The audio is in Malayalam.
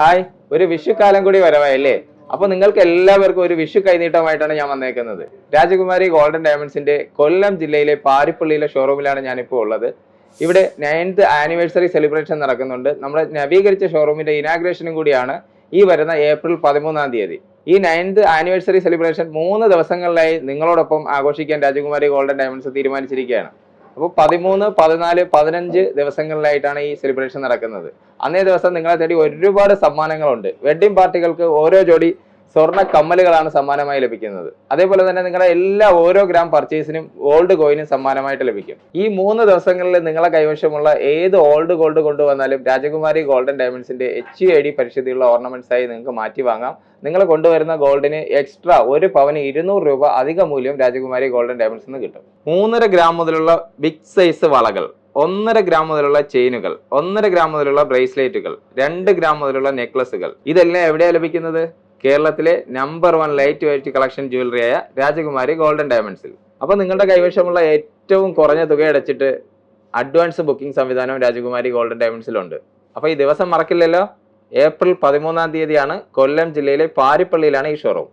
ഹായ് ഒരു വിഷുക്കാലം കൂടി വരവായല്ലേ? അപ്പൊ നിങ്ങൾക്ക് എല്ലാവർക്കും ഒരു വിഷു കൈനീട്ടമായിട്ടാണ് ഞാൻ വന്നേക്കുന്നത്. രാജകുമാരി ഗോൾഡൻ ഡയമണ്ട്സിന്റെ കൊല്ലം ജില്ലയിലെ പാരിപ്പള്ളിയിലെ ഷോറൂമിലാണ് ഞാനിപ്പോൾ ഉള്ളത്. ഇവിടെ നയൻത് ആനിവേഴ്സറി സെലിബ്രേഷൻ നടക്കുന്നുണ്ട്. നമ്മുടെ നവീകരിച്ച ഷോറൂമിന്റെ ഇനാഗ്രേഷനും കൂടിയാണ് ഈ വരുന്ന ഏപ്രിൽ പതിമൂന്നാം തീയതി. ഈ നയൻത് ആനിവേഴ്സറി സെലിബ്രേഷൻ മൂന്ന് ദിവസങ്ങളിലായി നിങ്ങളോടൊപ്പം ആഘോഷിക്കാൻ രാജകുമാരി ഗോൾഡൻ ഡയമണ്ട്സ് തീരുമാനിച്ചിരിക്കുകയാണ്. അപ്പോൾ പതിമൂന്ന് പതിനാല് പതിനഞ്ച് ദിവസങ്ങളിലായിട്ടാണ് ഈ സെലിബ്രേഷൻ നടക്കുന്നത്. അന്നേ ദിവസം നിങ്ങളെ തേടി ഒരുപാട് സമ്മാനങ്ങളുണ്ട്. വെഡ്ഡിംഗ് പാർട്ടികൾക്ക് ഓരോ ജോഡി സ്വർണ കമ്മലുകളാണ് സമ്മാനമായി ലഭിക്കുന്നത്. അതേപോലെ തന്നെ നിങ്ങളുടെ എല്ലാ ഓരോ ഗ്രാം പർച്ചേസിനും ഓൾഡ് കോയിനും സമ്മാനമായിട്ട് ലഭിക്കും. ഈ മൂന്ന് ദിവസങ്ങളിൽ നിങ്ങളെ കൈവശമുള്ള ഏത് ഓൾഡ് ഗോൾഡ് കൊണ്ടുവന്നാലും രാജകുമാരി ഗോൾഡൻ ഡയമണ്ട്സിന്റെ എച്ച് ഐ ഡി പരിശുദ്ധിയുള്ള ഓർണമെന്റ്സ് ആയി നിങ്ങൾക്ക് മാറ്റി വാങ്ങാം. നിങ്ങൾ കൊണ്ടുവരുന്ന ഗോൾഡിന് എക്സ്ട്രാ ഒരു പവന് ഇരുന്നൂറ് രൂപ അധിക മൂല്യം രാജകുമാരി ഗോൾഡൻ ഡയമണ്ട്സ് നിന്ന് കിട്ടും. മൂന്നര ഗ്രാം മുതലുള്ള ബിഗ് സൈസ് വളകൾ ഒന്നര ഗ്രാം മുതലുള്ള ചെയിനുകൾ ഒന്നര ഗ്രാം മുതലുള്ള ബ്രേസ്ലെറ്റുകൾ രണ്ട് ഗ്രാം മുതലുള്ള നെക്ലസുകൾ ഇതെല്ലാം എവിടെയാണ് ലഭിക്കുന്നത്? കേരളത്തിലെ number one light weight collection ജ്വല്ലറിയായ രാജകുമാരി ഗോൾഡൻ ഡയമണ്ട്സിൽ അപ്പോൾ നിങ്ങളുടെ കൈവശമുള്ള ഏറ്റവും കുറഞ്ഞ തുക അടച്ചിട്ട് അഡ്വാൻസ് ബുക്കിംഗ് സംവിധാനം രാജകുമാരി ഗോൾഡൻ ഡയമണ്ട്സിലുണ്ട് അപ്പോൾ ഈ ദിവസം മറക്കില്ലല്ലോ? ഏപ്രിൽ പതിമൂന്നാം തീയതിയാണ് കൊല്ലം ജില്ലയിലെ പാരിപ്പള്ളിയിലാണ് ഈ ഷോറൂം